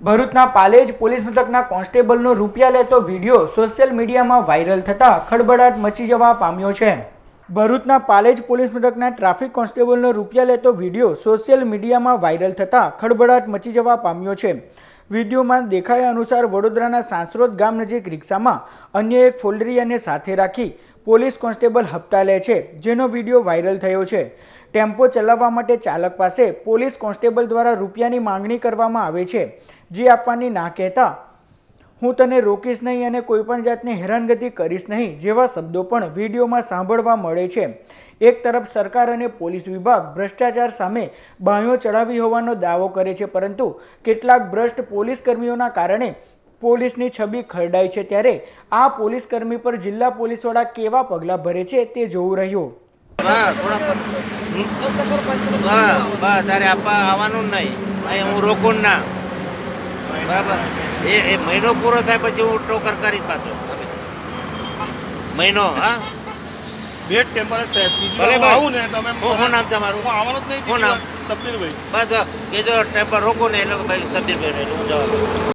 ભરૂચના પાલેજ પોલીસ મથકના કોન્સ્ટેબલનો રૂપિયા લેતો વીડિયો સોશિયલ મીડિયામાં વાયરલ થતાં ખળબળાટ મચી જવા પામ્યો છે. ભરૂચના પાલેજ પોલીસ મથકના ટ્રાફિક કોન્સ્ટેબલનો રૂપિયા લેતો વીડિયો સોશિયલ મીડિયામાં વાયરલ થતાં ખળબળાટ મચી જવા પામ્યો છે. વિડીયોમાં દેખાયા અનુસાર વડોદરાના સાંસરોદ ગામ નજીક રિક્ષામાં અન્ય એક ફોલ્ડરિયાને સાથે રાખી પોલીસ કોન્સ્ટેબલ હપ્તા લે છે, જેનો વીડિયો વાયરલ થયો છે. ટેમ્પો ચલાવવા માટે ચાલક પાસે પોલીસ કોન્સ્ટેબલ દ્વારા રૂપિયાની માંગણી કરવામાં આવે છે, જે આપવાની ના કહેતા, હું તને રોકીશ નહીં અને કોઈપણ જાતની હેરાનગતિ કરીશ નહીં, જેવા શબ્દો પણ વિડીયોમાં સાંભળવા મળે છે. એક તરફ સરકાર અને પોલીસ વિભાગ ભ્રષ્ટાચાર સામે બાંયો ચડાવી હોવાનો દાવો કરે છે, પરંતુ કેટલાક ભ્રષ્ટ પોલીસ કર્મીઓના કારણે પોલીસની છબી ખરડાઈ છે ત્યારે આ પોલીસ કર્મી પર જિલ્લા પોલીસ વડા કેવા પગલાં ભરે છે તે જોવું રહ્યું. હા થોડા તારે આપવા આવવાનું નહીં. અહીં હું રોકું ના. બરાબર? એ એ મહિનો પૂરો થાય પછી હું ટોકર કરીશ પાછો. મહિનો હા? બે જ ટેમ્પરે સાહેબ ભલે. આવું ને તમે હું નામ તમારું? હું આવવાનો જ નહીં શું નામ? સબીરભાઈ બસ કે જો ટેમ્પર રોકો ને એ લોકો ભાઈ સબીરભાઈ હું જવા